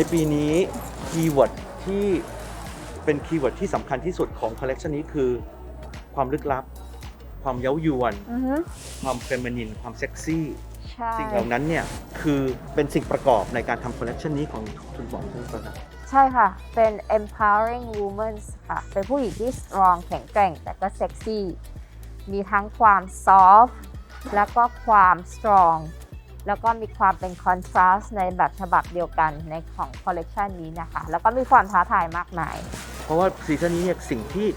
ในปีนี้คีย์เวิร์ดที่เป็นคีย์เวิร์ดที่สำคัญที่สุดของคอลเลกชันนี้คือ ความลึกลับ ความเย้ายวน อือฮึความเฟมินินความเซ็กซี่ ใช่ สิ่งเหล่านั้นเนี่ยคือเป็นสิ่งประกอบในการทำคอลเลกชันนี้ของคุณบอมใช่ไหมครับใช่ค่ะ เป็น empowering women ค่ะ เป็นผู้หญิงที่ strong แข็งแกร่ง แต่ก็เซ็กซี่ มีทั้งความ soft แล้วก็ความ strong แล้วก็มีความเป็น contrast ในแบบฉบับเดียวกันในของคอลเลกชันนี้นะคะ แล้วก็มีความท้าทายมากมาย เพราะว่าซีซั่นนี้เนี่ยสิ่งที่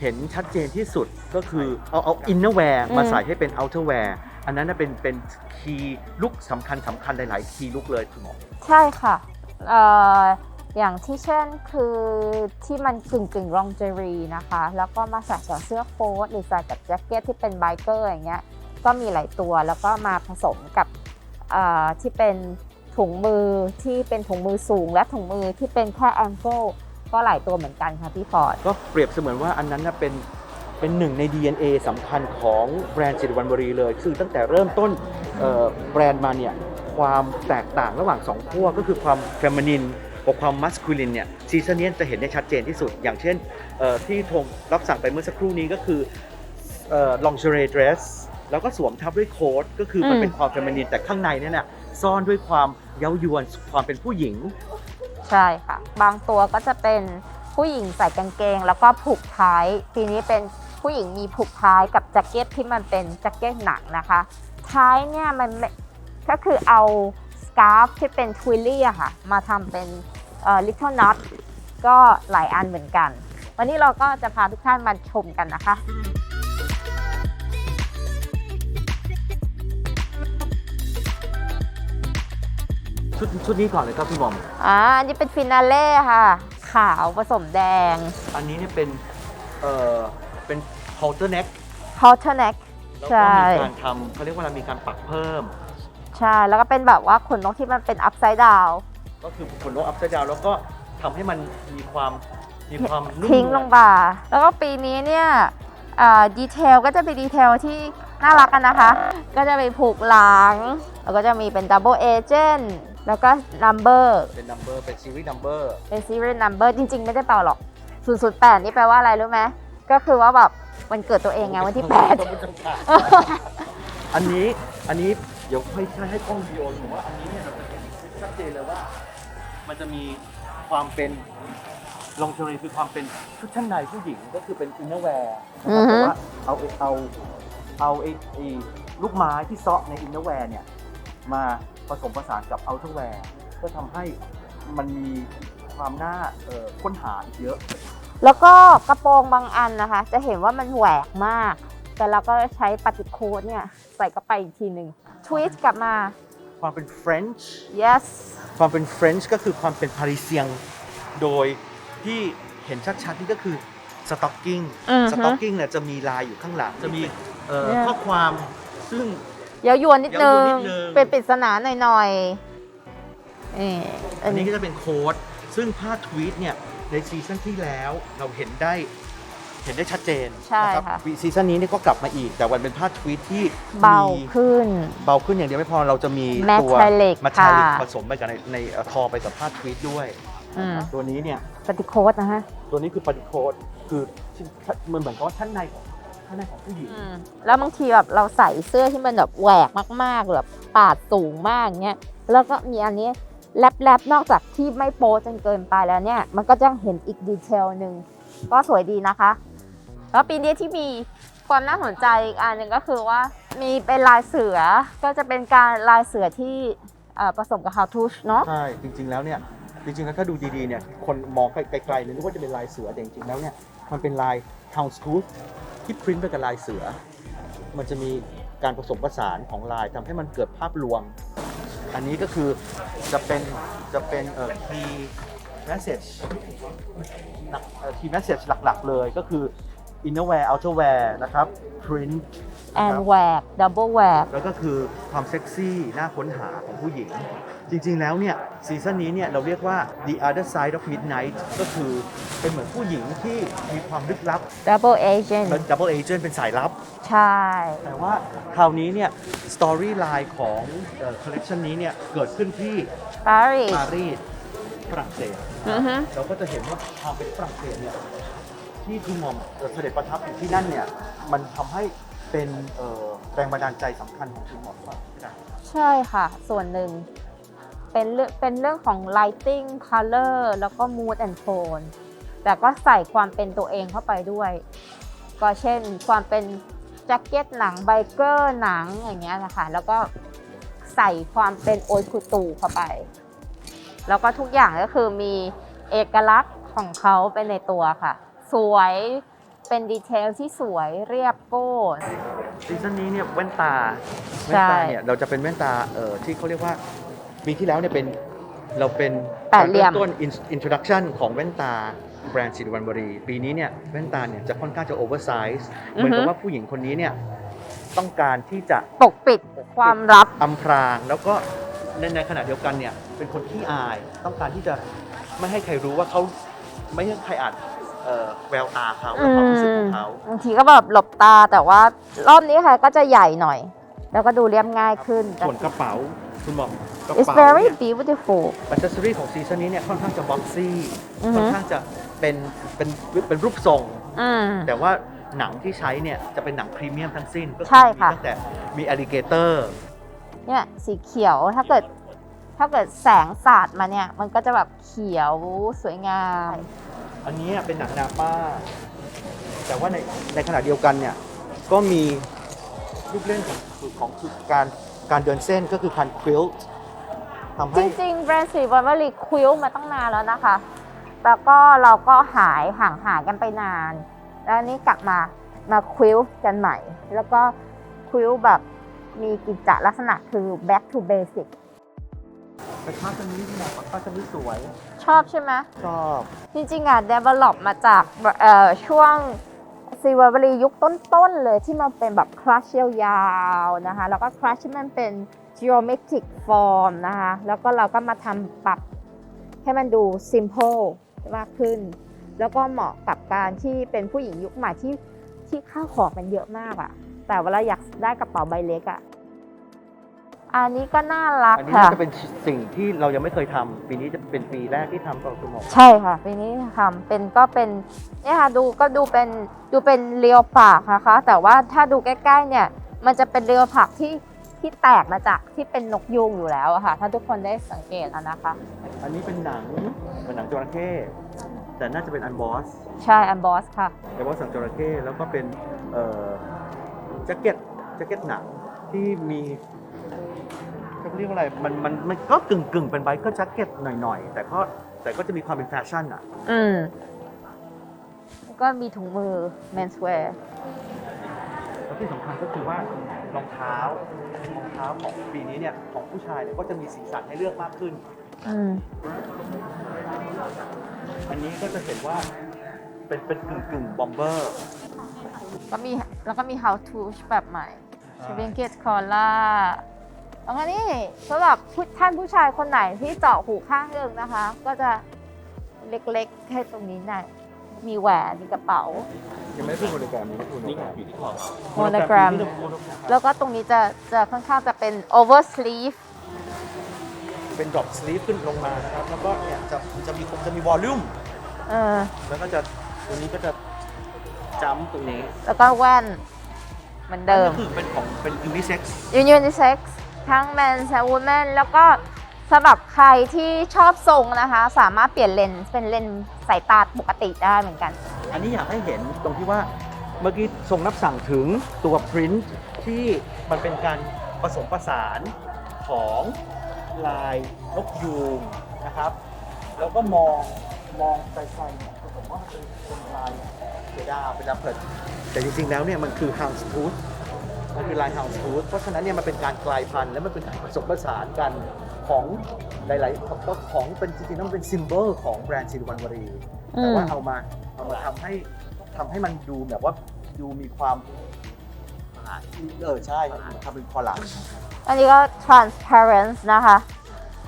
เห็นชัดเจนที่สุดก็คือเอาเอาอินเนอร์แวร์มาอืมใส่ให้เป็นเอาเทอร์แวร์อันนั้นน่ะเป็นเป็นคีย์ลุกสำคัญสำคัญหลาย ๆ คีย์ลุกเลยคุณหมอใช่ค่ะเอ่ออย่างที่เช่นคือที่มันกึ่งกึ่งรองเจรีนะคะ แล้วก็มาใส่กับเสื้อโค้ทหรือใส่กับแจ็คเก็ตที่เป็นไบเกอร์อย่างเงี้ยก็มีหลายตัวแล้วก็มาผสมกับเอ่อ ที่เป็นถุงมือที่เป็นถุงมือสูง และถุงมือที่เป็นแค่แองเกิลก็หลายตัวเหมือนกันค่ะพี่ฟอร์ดก็เปรียบเสมือนว่าอันนั้นนะเป็นเป็นหนึ่งใน DNA สำคัญของแบรนด์สิริวัณวรีเลย คือตั้งแต่เริ่มต้นแบรนด์มาเนี่ยความแตกต่างระหว่างสองขั้วก็คือความเฟมินินกับความมัสคูลินเนี่ยซีซันนี้จะเห็นได้ชัดเจนที่สุด อย่างเช่นที่ทงรับสั่งไปเมื่อสักครู่นี้ก็คือลองเชเรเดรส แล้วก็สวมทับด้วยโค้ทก็คือมันอืมเป็นความเฟมินินแต่ข้างในเนี่ยน่ะซ่อนด้วยความเย้ายวนความเป็นผู้หญิง ใช่ค่ะ บางตัวก็จะเป็นผู้หญิงใส่กางเกง แล้วก็ผูกท้าย ทีนี้เป็นผู้หญิงมีผูกท้ายกับแจ็คเก็ตที่มันเป็นแจ็คเก็ตหนังนะคะ ท้ายเนี่ยมันไม่ก็คือเอาสกาฟที่เป็นทวิลลี่อะค่ะ มาทำเป็นเอ่อ little knot ก็หลายอันเหมือนกัน วันนี้เราก็จะพาทุกท่านมาชมกันนะคะ ชุดชุดนี้ก่อนเลยครับพี่บอม อ่าอันนี้เป็นฟินาเล่ค่ะ ขาวผสมแดงอันนี้เนี่ยเป็น เอ่อ เป็น halter neck h o t t e r neck แล้วใช่ก็มีการทำเขาเรียกว่าอะไรมีการปักเพิ่ม ใช่ แล้วก็เป็นแบบว่าขนนกที่มันเป็น upside down ก็คือขนนกอัพไซด์ดาวแล้วก็ทำให้มันมีความมีความนุ่มทิ้งลงบ่าแล้วก็ปีนี้เนี่ยดีเทลก็จะเป็นดีเทลที่น่ารักกันนะคะ ก็จะไปผูกหลัง แล้วก็จะมีเป็นดับเบิลเอเจนต์ แล้วก็นัมเบอร์เป็น number เป็น series number เป็นซีรีส์นัมเบอร์จริง ๆ ไม่ได้เปล่าหรอก 008 นี่แปลว่าอะไรรู้ไหมก็คือว่าแบบวันเกิดตัวเองไงวันที่ อันนี้อันนี้เดี๋ยวให้ให้ให้กล้องวิดีโอผมว่าอันนี้เนี่ยเราจะเห็นชัดเจนเลยว่า มันจะมีความเป็นลองเชอรี่คือความเป็นชุดชั้นในผู้หญิงก็คือเป็นอินเนอร์แวร์อือฮึแต่ว่าเอาเอาเอาไอ้ไอ้ลูกไม้ที่เซาะในอินเนอร์แวร์เนี่ย มาผสมผสานกับเอาเทอร์แวร์เพื่อทำให้มันมีความน่าเอ่อค้นหาอีกเยอะ แล้วก็กระโปรงบางอันนะคะ จะเห็นว่ามันแหวกมาก แต่เราก็ใช้ปฏิโคดเนี่ยใส่เข้าไปอีกทีหนึ่งทวิสต์กลับมา ความเป็น French yes ความเป็น French ก็คือความเป็นปารีเซียง โดยที่เห็นชัดๆนี่ก็คือสต็อกกิ้งอือฮึสต็อกกิ้งเนี่ยจะมีลายอยู่ข้างหลัง จะมีเอ่อเนี่ย ข้อความซึ่ง เย้ายวนนิดนึเย้ายวนงนิดนึง เป็นปริศนาหน่อยๆนี่อัอันนนี้นี้ก็จะเป็นโค้ด ซึ่งภาพทวีตเนี่ยในซีซั่นที่แล้วเราเห็นได้เห็นได้ชัดเจนใช่นะครัค่ะ ซีซั่นนี้เนี่ยก็กลับมาอีก แต่วันเป็นภาพทวีตที่เบามีขึ้น เบาขึ้นอย่างเดียวไม่พอเราจะมีตัว Metallic มาทาลิกค่ะ ผสมไปกับในในเอ่อทอไปกับภาพทวีตด้วย อืมตัวนี้เนี่ย ปฏิโคดนะฮะ ตัวนี้คือปฏิโคดคือที่มันเหมือนกับว่าชั้นในของ ชั้นในของผู้หญิง อืมแล้วบางทีแบบเราใส่เสื้อที่มันแบบแหวกมากๆแบบปาดสูงมากเงี้ยแล้วก็มีอันนี้แลบๆนอกจากที่ไม่โป๊จนเกินไปแล้วเนี่ย มันก็จะเห็นอีกดีเทลหนึ่งก็สวยดีนะคะ แล้วปีนี้ที่มีความน่าสนใจอีกอันหนึ่งก็คือว่ามีเป็นลายเสือก็จะเป็นการลายเสือที่เอ่อผสมกับฮาวทูชเนาะ ใช่ จริง ๆ แล้วเนี่ย จริงๆแล้วถ้าดูดีๆเนี่ย คนมองไกลๆเนี่ยนึกว่าจะเป็นลายเสือแต่จริงๆแล้วเนี่ย มันเป็นลาย Town s c o o t ที่พิมพ์ไปกับลายเสือ มันจะมีการผสมผสานของลายทำให้มันเกิดภาพรวม อันนี้ก็คือจะเป็นจะเป็นเอ่อ key message หลักเอ่อ key message หลักๆ เลยก็คือ innerwear outerwear นะครับ print แอนนะครับแหวกดับเบิลแหวกแล้วก็คือความเซ็กซี่น่าค้นหาของผู้หญิง จริงๆแล้วเนี่ยซีซั่นนี้เนี่ยเราเรียกว่า the other side of midnight ก็คือเป็นเหมือนผู้หญิงที่มีความลึกลับดับเบิลเอเจนเป็น double agent เป็นสายลับ ใช่ แต่ว่าคราวนี้เนี่ยสตอรี่ไลน์ของคอลเลกชันนี้เนี่ยเกิดขึ้นที่ปารีสปารีสฝรั่งเศสอือฮึเราก็จะเห็นว่าความเป็นฝรั่งเศสเนี่ย ที่ทูมอมเอ่อเสด็จประทับอยู่ที่นั่นเนี่ยมันทำให้เป็นเอ่อแรงบันดาลใจสำคัญของทูมอมว่าใช่ค่ะ ส่วนหนึ่งเป็นเรื่องเป็นเรื่องของ lighting color แล้วก็ mood and tone แต่ก็ใส่ความเป็นตัวเองเข้าไปด้วย ก็เช่นความเป็นแจ็คเก็ตหนังไบเกอร์หนังอย่างเงี้ยนะคะแล้วก็ใส่ความเป็นโอคุตูเข้าไป แล้วก็ทุกอย่างก็คือมีเอกลักษณ์ของเขาเป็นในตัวค่ะ สวยเป็นดีเทลที่สวยเรียบโก้ซีซั่นนี้เนี่ยแว่นตาใช่แว่นตาเนี่ยเราจะเป็นแว่นตาเอ่อที่เขาเรียกว่าปีที่แล้วเนี่ยเป็นเราเป็นแปดเหลี่ยมการริ่ต้น introduction ของแว่นตาแบรนด์สิริวัณวรีปีนี้เนี่ยแว่นตาเนี่ยจะค่อนข้างจะ oversize เหมือนกับว่าผู้หญิงคนนี้เนี่ยต้องการที่จะปกปิดความลับอำพรางแล้วก็ในในขณะเดียวกันเนี่ยเป็นคนขี้อาย ต้องการที่จะไม่ให้ใครรู้ว่าเขาไม่ให้ใครอ่าน เอ่อแววตาเขาและความรู้สึกของเขาบางทีก็แบบหลบตาแต่ว่ารอบนี้ค่ะก็จะใหญ่หน่อย แล้วก็ดูเรียบง่ายขึ้น ส่วนกระเป๋าคุณบอกกระ It's เป๋า very เนี่ย beautiful อัซเซอรี่ของซีซั่นนี้เนี่ยค่อนข้างจะบ็อกซี่อือฮึ ค่อนข้างจะเป็นเป็นเป็นรูปทรง อืม แต่ว่าหนังที่ใช้เนี่ยจะเป็นหนังพรีเมียมทั้งสิ้นก็ใช่ค่ะ มีตั้งแต่มีอ l ลิเกเตอร์เนี่ยสีเขียวถ้าเกิด ถ้าเกิดแสงสาดมาเนี่ย มันก็จะแบบเขียวสวยงาม อันนี้เป็นหนังนาป้า แต่ว่าในในขณะเดียวกันเนี่ยก็มีลูกเล่นของของคือการการเดินเส้นก็คือการควิลต์ทำจให้ริงๆแบรนด์สีบอลวารีควิลมาตั้งนานแล้วนะคะ แล้วก็เราก็หายห่างหายกันไปนาน แล้วนี่กลับมามาควิลกันใหม่ แล้วก็ควิลแบบมีกิจจลักษณะคือ back to basic แต่ผ้าชั้นนี้ที่ไหนผ้าชั้นนี้สวย ชอบใช่ไหมชอบ จริงๆอะ develop มาจากเอ่อช่วงซีวารียุคต้นๆเลยที่มันเป็นแบบคลัชยาวๆนะคะ แล้วก็คลัชที่มันเป็น geometric form นะคะ แล้วก็เราก็มาทำปรับให้มันดู simple มากขึ้น แล้วก็เหมาะกับการที่เป็นผู้หญิงยุคใหม่ที่ที่ข้าวของมันเยอะมากอะแต่เวลาอยากได้กระเป๋าใบเล็กอะ อันนี้ก็น่ารักอันนี้ค่ะ จะเป็นสิ่งที่เรายังไม่เคยทำปีนี้จะเป็นปีแรกที่ทำกับคุณหมอใช่ค่ะปีนี้ทำเป็นก็เป็นเนี่ยค่ะดูก็ดูเป็นดูเป็นเรียวปากนะคะ แต่ว่าถ้าดูใกล้ๆเนี่ย มันจะเป็นเรียวผักที่ที่แตกมาจากที่เป็นนกยูงอยู่แล้วอะค่ะ ถ้าทุกคนได้สังเกตอะนะคะ อันนี้เป็นหนังเป็นหนังจระเข้แต่น่าจะเป็นอันบอสใช่อันบอสค่ะแต่ว่าสังจระเข้แล้วก็เป็นเอ่อแจ็คเก็ตแจ็คเก็ตหนังที่มี เขาเรียกว่าอะไรมันมันมันก็กึ่งกึ่งเป็นไบเกอร์แจ็คเก็ตหน่อยๆ แต่ก็แต่ก็จะมีความเป็นแฟชั่นอะ อืมแล้วก็มีถุงมือ menswear แล้วที่สำคัญก็คือว่ารองเท้ารองเท้าของปีนี้เนี่ยของผู้ชายเนี่ยก็จะมีสีสันให้เลือกมากขึ้น อืม อันนี้ก็จะเห็นว่าเป็นเป็นกึ่งกึ่งบอมเบอร์ก็มีแล้วก็มี how to แบบใหม่อ่าช v เ n นเกตคอล่า แล้วก็นี่สำหรับผู้ท่านผู้ชายคนไหนที่เจาะหูข้างหนึ่งนะคะ ก็จะเล็กๆให้ตรงนี้หน่อยมีแหวนมีกระเป๋ายังไม่ได้พูดโมโนแกรมนี้ไม่พูดโมโนแกรมโมโนแกรมแล้วก็ตรงนี้จะจะค่อนข้างจะเป็น over sleeve เป็นดรอปสลีฟขึ้นลงมานะครับ แล้วก็เนี่ยจะจะมีจะมีวอลลุ่มเออแล้วก็จะตรงนี้ก็จะจัมป์ตรงนี้ แล้วก็แว่นเหมือนเดิมก็คือเป็นของเป็นยูนิเซ็กซ์ unisex ทั้ง men และ women แล้วก็สำหรับใครที่ชอบทรงนะคะ สามารถเปลี่ยนเลนส์เป็นเลนส์สายตาปกติได้เหมือนกัน อันนี้อยากให้เห็นตรงที่ว่าเมื่อกี้ทรงรับสั่งถึงตัวพรินท์ที่มันเป็นการผสมผสานของลายนกยูงนะครับ แล้วก็มองมองไกลๆเนี่ยผมว่ามันเป็นเป็นลายเซดาเป็นลาเพิดแต่จริงๆแล้วเนี่ยมันคือ hound tooth มั นคือลาย hound tooth เพราะฉะนั้นเนี่ยมันเป็นการกลายพันธุ์และมันเป็นการผสมผสานกันของหลายๆของของเป็นจริงๆแล้วมันเป็นซิม b บลของแบรนด์ซิลิวันวารีแต่ว่าเอามาเอามาทำให้ทำให้มันดูแบบว่าดูมีความเออใช่ทำเป็นคอลัมน์อันนี้ก็ transparent นะคะ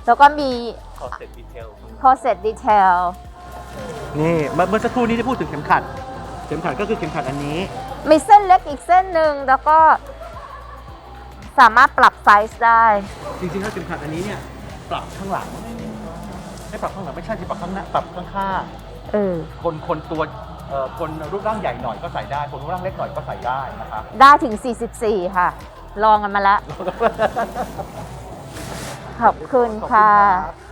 แล้วก็มีคอเซ็ตดีเทล corset detail นี่เมื่อเมื่อสักครู่นี้ได้พูดถึงเข็มขัด เข็มขัดก็คือเข็มขัดอันนี้ มีเส้นเล็กอีกเส้นหนึ่งแล้วก็ สามารถปรับไซส์ได้ จริงๆแล้วเข็มขัดอันนี้เนี่ยปรับข้างหลังให้ไม่ปรับข้างหลังไม่ใช่ที่ปรับข้างหน้าปรับข้างข้างเออ คนคนตัวเอ่อคนรูปร่างใหญ่หน่อยก็ใส่ได้ คนรูปร่างเล็กหน่อยก็ใส่ได้นะครับ ได้ถึง 44 ค่ะ ลองกันมาแล้วขอบคุณค่ะขอบคุณครับ